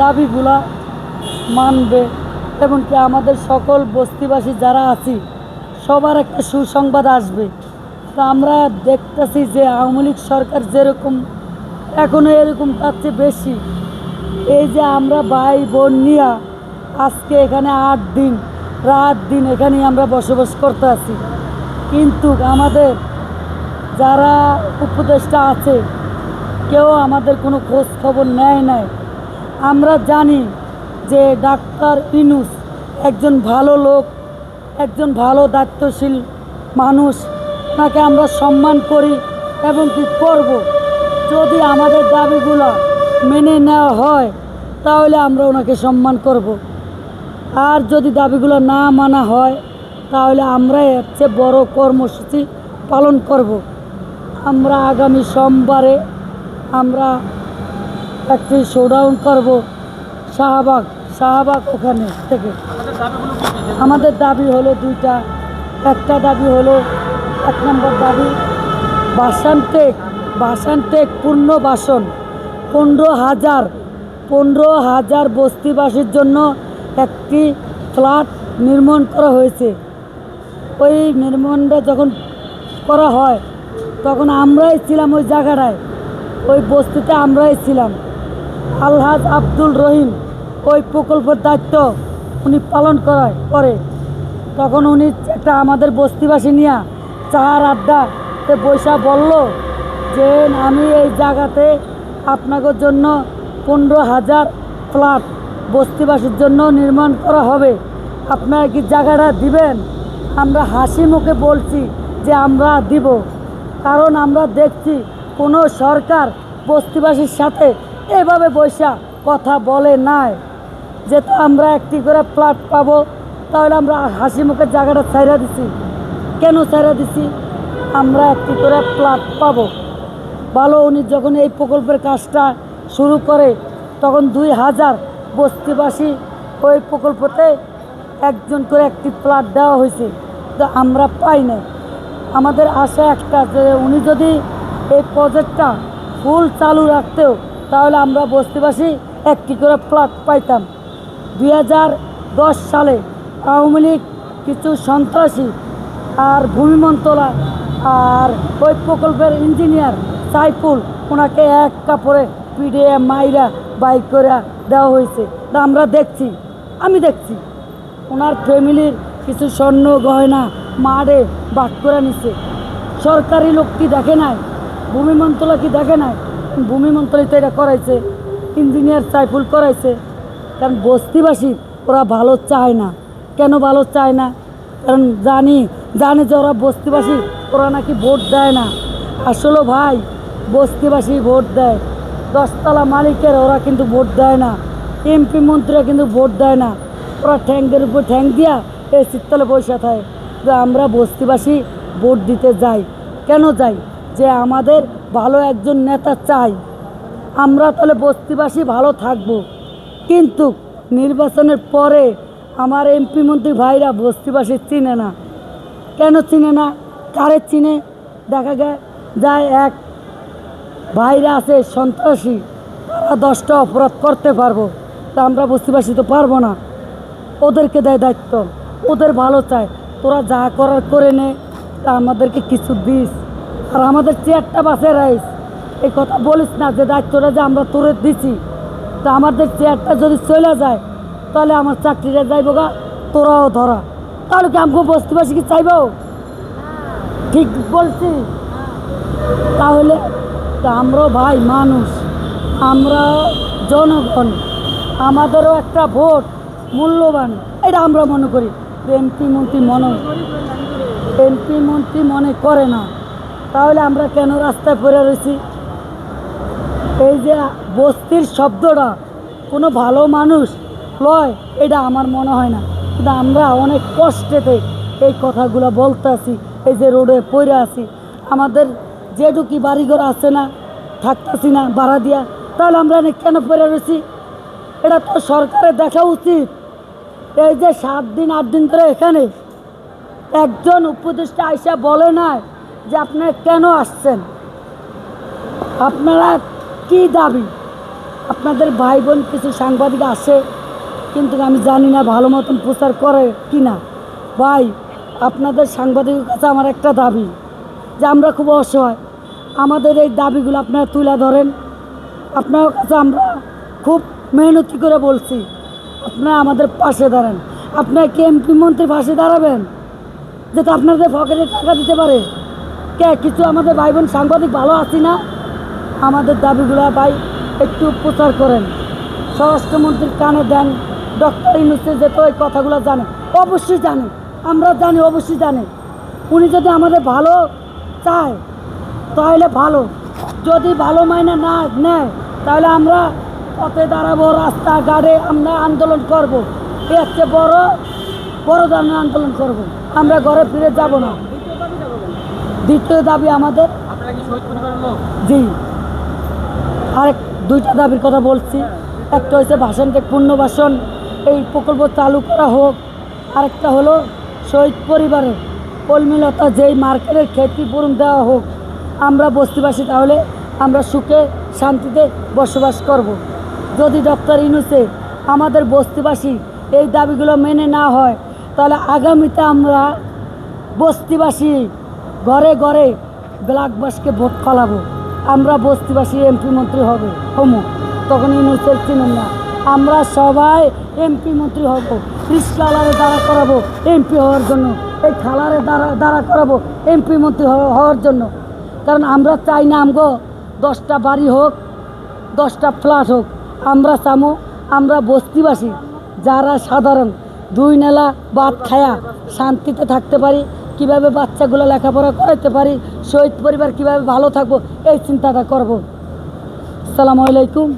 দাবিগুলা মানবে এবং কি আমাদের সকল বস্তিবাসী যারা আছি, সবার একটা সুসংবাদ আসবে। তো আমরা দেখতেছি যে আওয়ামী লীগ সরকার যেরকম এখনও এরকম তার চেয়ে বেশি। এই যে আমরা ভাই বোন নিয়ে আজকে এখানে আট দিন, রাত দিন এখানেই আমরা বসবাস করতে আছি। কিন্তু আমাদের যারা উপদেষ্টা আছে, কেউ আমাদের কোনো খোঁজ খবর নেয় নাই। আমরা জানি যে ডাক্তার ইনুস একজন ভালো লোক, একজন ভালো দায়িত্বশীল মানুষ। তাকে আমরা সম্মান করি এবং কি করব? যদি আমাদের দাবিগুলো মেনে নেওয়া হয়, তাহলে আমরা ওনাকে সম্মান করব। আর যদি দাবিগুলো না মানা হয়, তাহলে আমরা এর চেয়ে বড় কর্মসূচি পালন করব। আমরা আগামী সোমবারে আমরা একটি শোডাউন করব শাহবাগ শাহবাগ ওখানে থেকে। আমাদের দাবি হলো দুইটা। একটা দাবি হলো, এক নম্বর দাবি, বাসান টেক বাসান টেক পূর্ণ বাসন। পনেরো হাজার পনেরো হাজার বস্তিবাসীর জন্য একটি ফ্ল্যাট নির্মাণ করা হয়েছে। ওই নির্মাণটা যখন করা হয়, তখন আমরাই ছিলাম ওই জায়গাটায়। ওই বস্তিতে আমরাই ছিলাম। আলহাজ আব্দুল রহিম ওই প্রকল্পের দায়িত্ব উনি পালন করায়, করে। তখন উনি একটা আমাদের বস্তিবাসী নিয়ে চার আড্ডাতে বৈশা বলল যে, আমি এই জায়গাতে আপনাদের জন্য পনেরো হাজার ফ্ল্যাট বস্তিবাসীর জন্য নির্মাণ করা হবে। আপনারা কি জায়গাটা দিবেন? আমরা হাসি মুখে বলছি যে, আমরা দিব। কারণ আমরা দেখছি কোনো সরকার বস্তিবাসীর সাথে এভাবে বৈশা কথা বলে নাই। যে আমরা একটি করে ফ্ল্যাট পাবো, তাহলে আমরা হাসি মুখে জায়গাটা ছাইরা দিছি। কেন ছাইরা দিছি? আমরা একটি করে ফ্ল্যাট পাবো। ভালো, উনি যখন এই প্রকল্পের কাজটা শুরু করে, তখন দুই হাজার বস্তিবাসী ওই প্রকল্পতে একজন করে একটি ফ্ল্যাট দেওয়া হয়েছে। তো আমরা পাই নাই। আমাদের আশা একটা যে উনি যদি এই প্রজেক্টটা ফুল চালু রাখতেও তাহলে আমরা বস্তিবাসী একটি করে ফ্ল্যাট পাইতাম। দুই সালে আওয়ামী লীগ কিছু সন্ত্রাসী আর ভূমি মন্ত্রণালয় আর ওই প্রকল্পের ইঞ্জিনিয়ার সাইফুল ওনাকে এক কাপড়ে পিডিএ মাইরা বাইক করে দেওয়া হয়েছে। তা আমরা দেখছি, আমি দেখছি। ওনার ফ্যামিলির কিছু স্বর্ণ গয়না মারে বাক করে নিছে। সরকারি লোক কি দেখে নাই? ভূমি মন্ত্রণালয় কি দেখে নাই? ভূমি মন্ত্রণালয় তো এটা করাইছে ইঞ্জিনিয়ার সাইফুল করাইছে। কারণ বস্তিবাসী, ওরা ভালো চায় না। কেন ভালো চায় না? কারণ জানি, জানে যে ওরা বস্তিবাসী, ওরা নাকি ভোট দেয় না। আসলে ভাই, বস্তিবাসী ভোট দেয়। দশতলা মালিকের ওরা কিন্তু ভোট দেয় না। এমপি মন্ত্রীরা কিন্তু ভোট দেয় না। ওরা ঠ্যাংদের উপর ঠ্যাং দিয়া এই শীতকালে পয়সা থাকে। আমরা বস্তিবাসী ভোট দিতে যাই। কেন যাই? যে আমাদের ভালো একজন নেতা চাই। আমরা তাহলে বস্তিবাসী ভালো থাকব। কিন্তু নির্বাচনের পরে আমার এমপি মন্ত্রী ভাইরা বস্তিবাসী চিনে না। কেন চিনে না? কারে চিনে? দেখা যায় এক ভাইরা আছে সন্ত্রাসী। তারা দশটা অপরাধ করতে পারব। তা আমরা বস্তিবাসী তো পারব না। ওদেরকে দেয় দায়িত্ব। ওদের ভালো চায়। তোরা যা করার করে নে। তা আমাদেরকে কিছু দিস। আর আমাদের চেয়ারটা বাসে রাইস। এই কথা বলিস না যে দায়িত্বটা যে আমরা তোরে দিছি, তা আমাদের চেয়ারটা যদি চলে যায়, তাহলে আমার চাকরিটা যাইব গা, তোরাও ধরা। তাহলে কি আমাকে বস্তিবাসী কি চাইব? ঠিক বলছি। তাহলে আমরাও ভাই মানুষ আমরা জনগণ, আমাদেরও একটা ভোট মূল্যবান, এটা আমরা মনে করি। এমপি মন্ত্রী মনে এমপি মন্ত্রী মনে করে না। তাহলে আমরা কেন রাস্তায় পড়ে রয়েছি? এই যে বস্তির শব্দটা, কোনো ভালো মানুষ লয়, এটা আমার মনে হয় না। কিন্তু আমরা অনেক কষ্টেতে এই কথাগুলো বলতে আছি, এই যে রোডে পড়ে আছি। আমাদের যেটুকি বাড়িঘর আছে না থাকতেছি না, ভাড়া দিয়া, তাহলে আমরা কেন পড়ে রয়েছি? এটা তো সরকারের দেখা উচিত। এই যে সাত দিন, আট দিন ধরে এখানে একজন উপদেষ্টা আইসা বলে নাই যে আপনারা কেন আসছেন? আপনারা কি দাবি? আপনাদের ভাই বোন কিছু সাংবাদিক আসে কিন্তু আমি জানি না ভালো মতন প্রচার করে কি না ভাই, আপনাদের সাংবাদিকের কাছে আমার একটা দাবি, যে আমরা খুব অসহায়। আমাদের এই দাবিগুলো আপনারা তুলে ধরেন। আপনার কাছে আমরা খুব মেহনতি করে বলছি, আপনারা আমাদের পাশে দাঁড়ান। আপনারা কি এমপি মন্ত্রীর পাশে দাঁড়াবেন? যেটা আপনাদের পকেটে টাকা দিতে পারে? কে কিছু আমাদের ভাই বোন সাংবাদিক ভালো আছি না? আমাদের দাবিগুলো ভাই একটু প্রচার করেন। স্বরাষ্ট্রমন্ত্রীর কানে দেন, ডক্টর ইউনুসে যেহেতু এই কথাগুলো জানে। অবশ্যই জানে। আমরা জানি, অবশ্যই জানে। উনি যদি আমাদের ভালো চায়, তাহলে ভালো। যদি ভালো মাইনে না নেয়, তাহলে আমরা পথে দাঁড়াবো, রাস্তাঘাটে আমরা আন্দোলন করব। এর চেয়ে বড় বড় ধরনের আন্দোলন করব। আমরা ঘরে ফিরে যাব না। দ্বিতীয় দাবি আমাদের। জি। আরেক দুইটা দাবির কথা বলছি। একটা হচ্ছে ভাষণ টেক পুনর্বাসন এই প্রকল্প চালু করা হোক। আরেকটা হলো শহীদ পরিবারের কলমিলতা যেই মার্কেটের ক্ষতিপূরণ দেওয়া হোক আমরা বস্তিবাসী তাহলে আমরা সুখে শান্তিতে বসবাস করব। যদি ডক্টর ইনুসে আমাদের বস্তিবাসী এই দাবিগুলো মেনে না হয় তাহলে আগামীতে আমরা বস্তিবাসী ঘরে ঘরে ব্ল্যাকবাসকে ভোট ফলাবো আমরা বস্তিবাসী এমপি মন্ত্রী হবে, হমু। তখন ইউনুসের চিনেন না। আমরা সবাই এমপি মন্ত্রী হব রিক্সাওয়ালারে দাঁড়া করাবো, এমপি হওয়ার জন্য। এই খালারে দাঁড়া দাঁড়া করাবো, এমপি মন্ত্রী হওয়া- হওয়ার জন্য। কারণ আমরা চাই না আমগো দশটা বাড়ি হোক, দশটা ফ্ল্যাট হোক। আমরা চামো, আমরা বস্তিবাসী, যারা সাধারণ, দুই নেলা বাদ খায়া শান্তিতে থাকতে পারি কীভাবে বাচ্চাগুলো লেখাপড়া করাতে পারি, শহীদ পরিবার কীভাবে ভালো থাকব, এই চিন্তাটা করব। সালামু আলাইকুম।